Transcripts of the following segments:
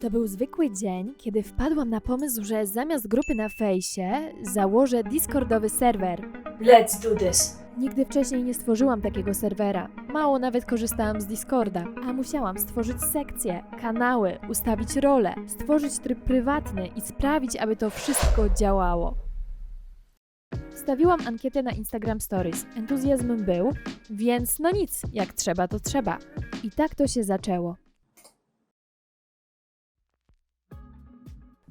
To był zwykły dzień, kiedy wpadłam na pomysł, że zamiast grupy na fejsie założę Discordowy serwer. Let's do this. Nigdy wcześniej nie stworzyłam takiego serwera. Mało nawet korzystałam z Discorda, a musiałam stworzyć sekcje, kanały, ustawić role, stworzyć tryb prywatny i sprawić, aby to wszystko działało. Wstawiłam ankietę na Instagram Stories. Entuzjazm był, więc no nic, jak trzeba, to trzeba. I tak to się zaczęło.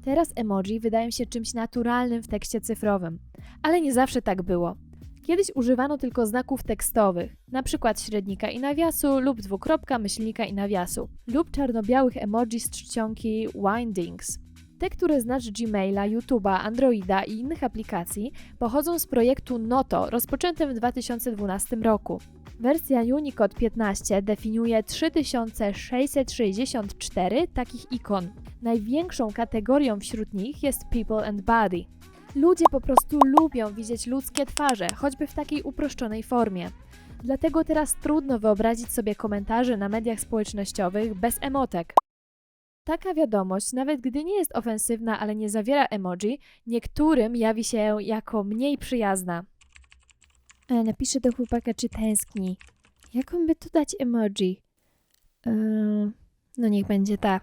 Teraz emoji wydają się czymś naturalnym w tekście cyfrowym, ale nie zawsze tak było. Kiedyś używano tylko znaków tekstowych, przykład średnika i nawiasu lub dwukropka, myślnika i nawiasu, lub czarno-białych emoji z czcionki Windings. Te, które znasz Gmaila, YouTube'a, Androida i innych aplikacji, pochodzą z projektu Noto, rozpoczętym w 2012 roku. Wersja Unicode 15 definiuje 3664 takich ikon. Największą kategorią wśród nich jest People and Body. Ludzie po prostu lubią widzieć ludzkie twarze, choćby w takiej uproszczonej formie. Dlatego teraz trudno wyobrazić sobie komentarze na mediach społecznościowych bez emotek. Taka wiadomość, nawet gdy nie jest ofensywna, ale nie zawiera emoji, niektórym jawi się jako mniej przyjazna. E, napiszę do chłopaka, czy tęskni. Jaką by tu dać emoji? E, no niech będzie ta.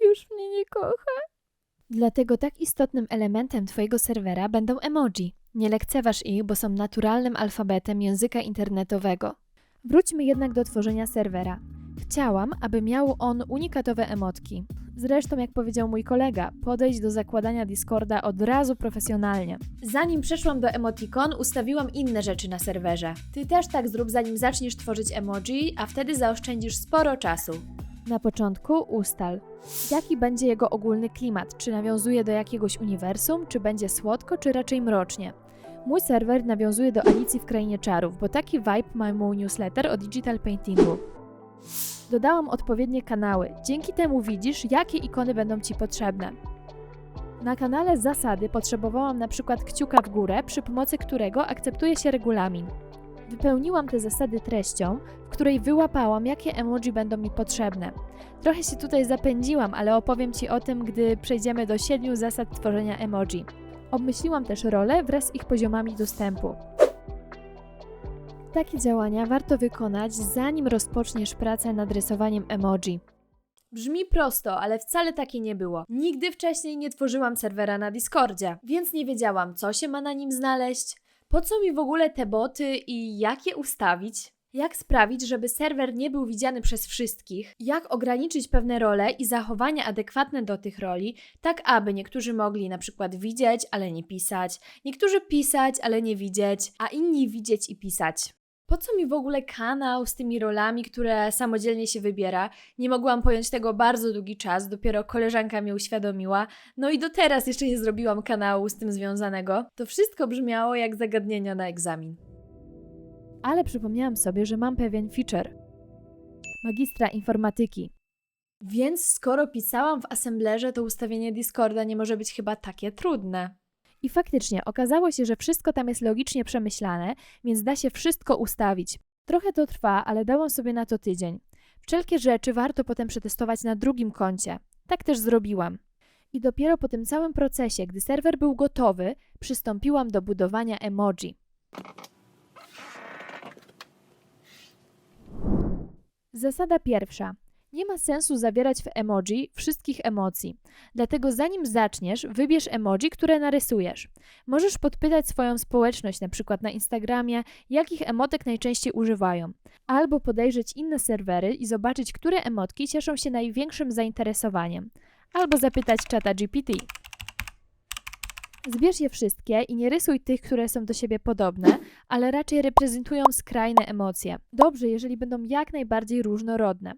Już mnie nie kocha. Dlatego tak istotnym elementem Twojego serwera będą emoji. Nie lekceważ ich, bo są naturalnym alfabetem języka internetowego. Wróćmy jednak do tworzenia serwera. Chciałam, aby miał on unikatowe emotki. Zresztą, jak powiedział mój kolega, podejść do zakładania Discorda od razu profesjonalnie. Zanim przeszłam do emotikon, ustawiłam inne rzeczy na serwerze. Ty też tak zrób, zanim zaczniesz tworzyć emoji, a wtedy zaoszczędzisz sporo czasu. Na początku ustal, jaki będzie jego ogólny klimat, czy nawiązuje do jakiegoś uniwersum, czy będzie słodko, czy raczej mrocznie. Mój serwer nawiązuje do Alicji w Krainie Czarów, bo taki vibe ma mój newsletter o digital paintingu. Dodałam odpowiednie kanały, dzięki temu widzisz, jakie ikony będą Ci potrzebne. Na kanale Zasady potrzebowałam na przykład kciuka w górę, przy pomocy którego akceptuje się regulamin. Wypełniłam te zasady treścią, w której wyłapałam, jakie emoji będą mi potrzebne. Trochę się tutaj zapędziłam, ale opowiem Ci o tym, gdy przejdziemy do siedmiu zasad tworzenia emoji. Obmyśliłam też role wraz z ich poziomami dostępu. Takie działania warto wykonać, zanim rozpoczniesz pracę nad rysowaniem emoji. Brzmi prosto, ale wcale takie nie było. Nigdy wcześniej nie tworzyłam serwera na Discordzie, więc nie wiedziałam, co się ma na nim znaleźć, po co mi w ogóle te boty i jak je ustawić. Jak sprawić, żeby serwer nie był widziany przez wszystkich? Jak ograniczyć pewne role i zachowania adekwatne do tych roli, tak aby niektórzy mogli na przykład widzieć, ale nie pisać, niektórzy pisać, ale nie widzieć, a inni widzieć i pisać. Po co mi w ogóle kanał z tymi rolami, które samodzielnie się wybiera? Nie mogłam pojąć tego bardzo długi czas, dopiero koleżanka mnie uświadomiła, no i do teraz jeszcze nie zrobiłam kanału z tym związanego. To wszystko brzmiało jak zagadnienia na egzamin. Ale przypomniałam sobie, że mam pewien feature. Magistra informatyki. Więc skoro pisałam w Assemblerze, to ustawienie Discorda nie może być chyba takie trudne. I faktycznie okazało się, że wszystko tam jest logicznie przemyślane, więc da się wszystko ustawić. Trochę to trwa, ale dałam sobie na to tydzień. Wszelkie rzeczy warto potem przetestować na drugim koncie. Tak też zrobiłam. I dopiero po tym całym procesie, gdy serwer był gotowy, przystąpiłam do budowania emoji. Zasada pierwsza. Nie ma sensu zawierać w emoji wszystkich emocji. Dlatego zanim zaczniesz, wybierz emoji, które narysujesz. Możesz podpytać swoją społeczność, na przykład na Instagramie, jakich emotek najczęściej używają. Albo podejrzeć inne serwery i zobaczyć, które emotki cieszą się największym zainteresowaniem. Albo zapytać czata GPT. Zbierz je wszystkie i nie rysuj tych, które są do siebie podobne, ale raczej reprezentują skrajne emocje. Dobrze, jeżeli będą jak najbardziej różnorodne.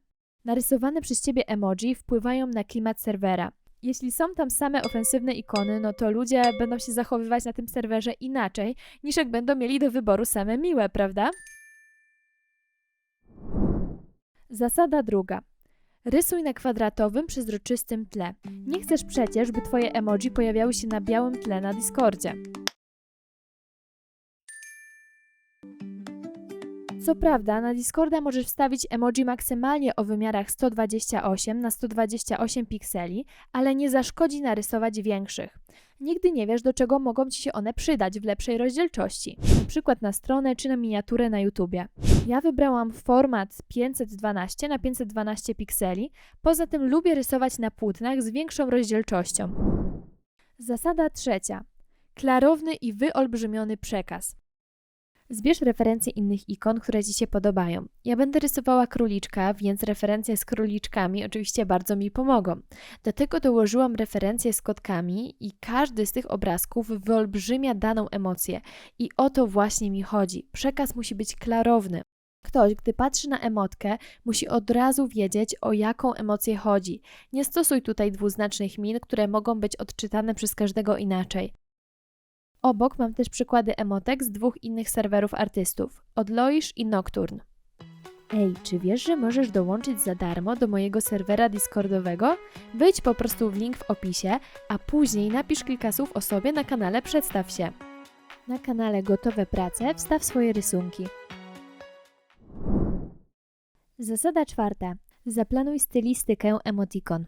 Narysowane przez Ciebie emoji wpływają na klimat serwera. Jeśli są tam same ofensywne ikony, no to ludzie będą się zachowywać na tym serwerze inaczej, niż jak będą mieli do wyboru same miłe, prawda? Zasada druga. Rysuj na kwadratowym, przezroczystym tle. Nie chcesz przecież, by Twoje emoji pojawiały się na białym tle na Discordzie. Co prawda, na Discorda możesz wstawić emoji maksymalnie o wymiarach 128 na 128 pikseli, ale nie zaszkodzi narysować większych. Nigdy nie wiesz, do czego mogą Ci się one przydać w lepszej rozdzielczości, na przykład na stronę czy na miniaturę na YouTubie. Ja wybrałam format 512 na 512 pikseli, poza tym lubię rysować na płótnach z większą rozdzielczością. Zasada trzecia. Klarowny i wyolbrzymiony przekaz. Zbierz referencje innych ikon, które Ci się podobają. Ja będę rysowała króliczka, więc referencje z króliczkami oczywiście bardzo mi pomogą. Do tego dołożyłam referencje z kotkami i każdy z tych obrazków wyolbrzymia daną emocję. I o to właśnie mi chodzi. Przekaz musi być klarowny. Ktoś, gdy patrzy na emotkę, musi od razu wiedzieć, o jaką emocję chodzi. Nie stosuj tutaj dwuznacznych min, które mogą być odczytane przez każdego inaczej. Obok mam też przykłady emotek z dwóch innych serwerów artystów, od Loish i Nocturne. Ej, czy wiesz, że możesz dołączyć za darmo do mojego serwera Discordowego? Wejdź po prostu w link w opisie, a później napisz kilka słów o sobie na kanale Przedstaw się. Na kanale Gotowe Prace wstaw swoje rysunki. Zasada czwarta. Zaplanuj stylistykę emotikon.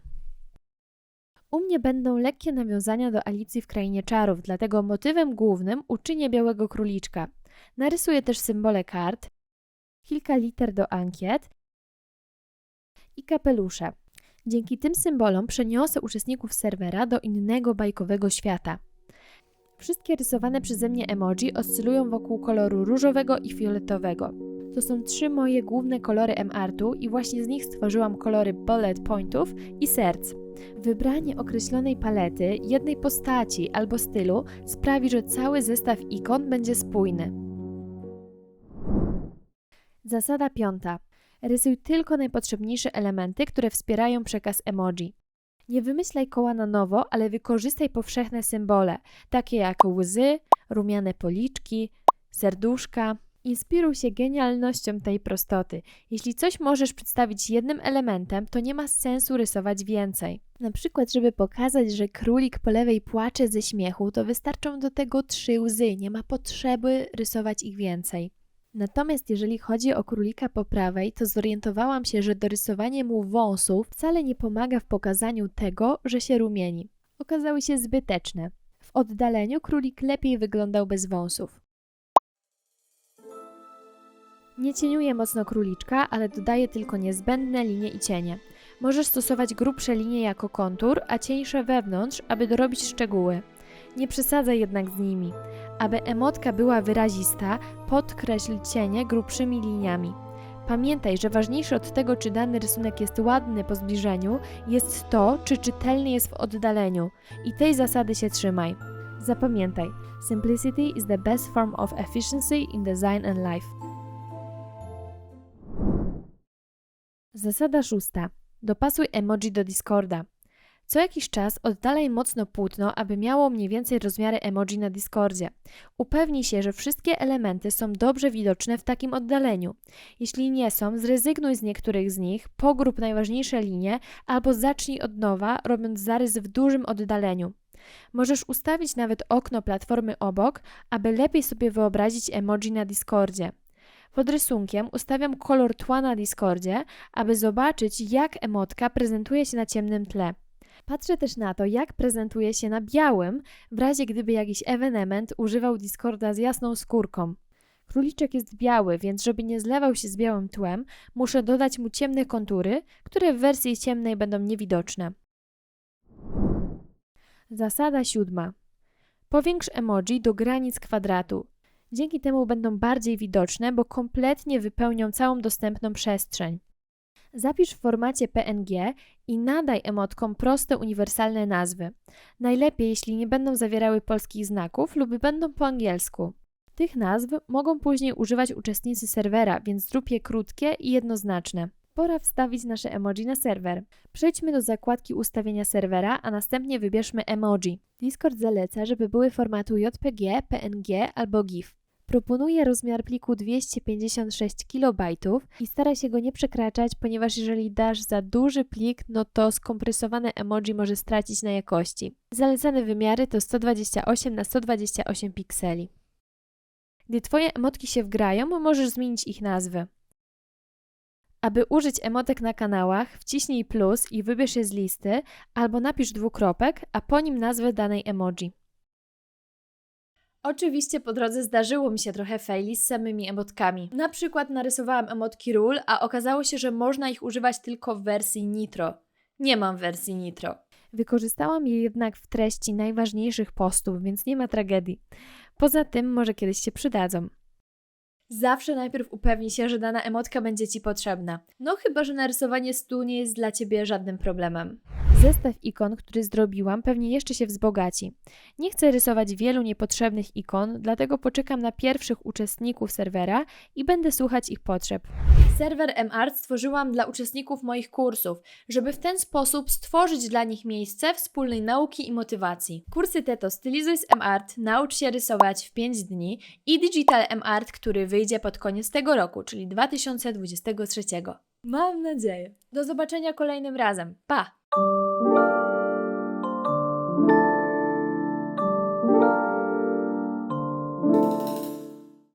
U mnie będą lekkie nawiązania do Alicji w Krainie Czarów, dlatego motywem głównym uczynię białego króliczka. Narysuję też symbole kart, kilka liter do ankiet i kapelusze. Dzięki tym symbolom przeniosę uczestników serwera do innego bajkowego świata. Wszystkie rysowane przeze mnie emoji oscylują wokół koloru różowego i fioletowego. To są trzy moje główne kolory M-Artu i właśnie z nich stworzyłam kolory bullet pointów i serc. Wybranie określonej palety, jednej postaci albo stylu sprawi, że cały zestaw ikon będzie spójny. Zasada piąta. Rysuj tylko najpotrzebniejsze elementy, które wspierają przekaz emoji. Nie wymyślaj koła na nowo, ale wykorzystaj powszechne symbole, takie jak łzy, rumiane policzki, serduszka. Inspiruj się genialnością tej prostoty. Jeśli coś możesz przedstawić jednym elementem, to nie ma sensu rysować więcej. Na przykład, żeby pokazać, że królik po lewej płacze ze śmiechu, to wystarczą do tego trzy łzy, nie ma potrzeby rysować ich więcej. Natomiast jeżeli chodzi o królika po prawej, to zorientowałam się, że dorysowanie mu wąsów wcale nie pomaga w pokazaniu tego, że się rumieni. Okazały się zbyteczne. W oddaleniu królik lepiej wyglądał bez wąsów. Nie cieniuję mocno króliczka, ale dodaję tylko niezbędne linie i cienie. Możesz stosować grubsze linie jako kontur, a cieńsze wewnątrz, aby dorobić szczegóły. Nie przesadzaj jednak z nimi. Aby emotka była wyrazista, podkreśl cienie grubszymi liniami. Pamiętaj, że ważniejsze od tego, czy dany rysunek jest ładny po zbliżeniu, jest to, czy czytelny jest w oddaleniu. I tej zasady się trzymaj. Zapamiętaj, simplicity is the best form of efficiency in design and life. Zasada szósta. Dopasuj emoji do Discorda. Co jakiś czas oddalaj mocno płótno, aby miało mniej więcej rozmiary emoji na Discordzie. Upewnij się, że wszystkie elementy są dobrze widoczne w takim oddaleniu. Jeśli nie są, zrezygnuj z niektórych z nich, pogrób najważniejsze linie albo zacznij od nowa, robiąc zarys w dużym oddaleniu. Możesz ustawić nawet okno platformy obok, aby lepiej sobie wyobrazić emoji na Discordzie. Pod rysunkiem ustawiam kolor tła na Discordzie, aby zobaczyć, jak emotka prezentuje się na ciemnym tle. Patrzę też na to, jak prezentuje się na białym, w razie gdyby jakiś ewenement używał Discorda z jasną skórką. Króliczek jest biały, więc żeby nie zlewał się z białym tłem, muszę dodać mu ciemne kontury, które w wersji ciemnej będą niewidoczne. Zasada siódma. Powiększ emoji do granic kwadratu. Dzięki temu będą bardziej widoczne, bo kompletnie wypełnią całą dostępną przestrzeń. Zapisz w formacie PNG i nadaj emotkom proste, uniwersalne nazwy. Najlepiej, jeśli nie będą zawierały polskich znaków lub będą po angielsku. Tych nazw mogą później używać uczestnicy serwera, więc zrób je krótkie i jednoznaczne. Pora wstawić nasze emoji na serwer. Przejdźmy do zakładki ustawienia serwera, a następnie wybierzmy emoji. Discord zaleca, żeby były formatu JPG, PNG albo GIF. Proponuje rozmiar pliku 256 KB i stara się go nie przekraczać, ponieważ jeżeli dasz za duży plik, no to skompresowane emoji może stracić na jakości. Zalecane wymiary to 128 na 128 pikseli. Gdy Twoje emotki się wgrają, możesz zmienić ich nazwy. Aby użyć emotek na kanałach, wciśnij plus i wybierz je z listy, albo napisz dwukropek, a po nim nazwę danej emoji. Oczywiście po drodze zdarzyło mi się trochę faili z samymi emotkami. Na przykład narysowałam emotki ról, a okazało się, że można ich używać tylko w wersji Nitro. Nie mam wersji Nitro. Wykorzystałam je jednak w treści najważniejszych postów, więc nie ma tragedii. Poza tym może kiedyś się przydadzą. Zawsze najpierw upewnij się, że dana emotka będzie Ci potrzebna. No chyba, że narysowanie stu nie jest dla Ciebie żadnym problemem. Zestaw ikon, który zrobiłam, pewnie jeszcze się wzbogaci. Nie chcę rysować wielu niepotrzebnych ikon, dlatego poczekam na pierwszych uczestników serwera i będę słuchać ich potrzeb. Serwer MArt stworzyłam dla uczestników moich kursów, żeby w ten sposób stworzyć dla nich miejsce wspólnej nauki i motywacji. Kursy te to Stylizuj z MArt, Naucz się rysować w 5 dni i Digital MArt, który wyjdzie pod koniec tego roku, czyli 2023. Mam nadzieję. Do zobaczenia kolejnym razem. Pa!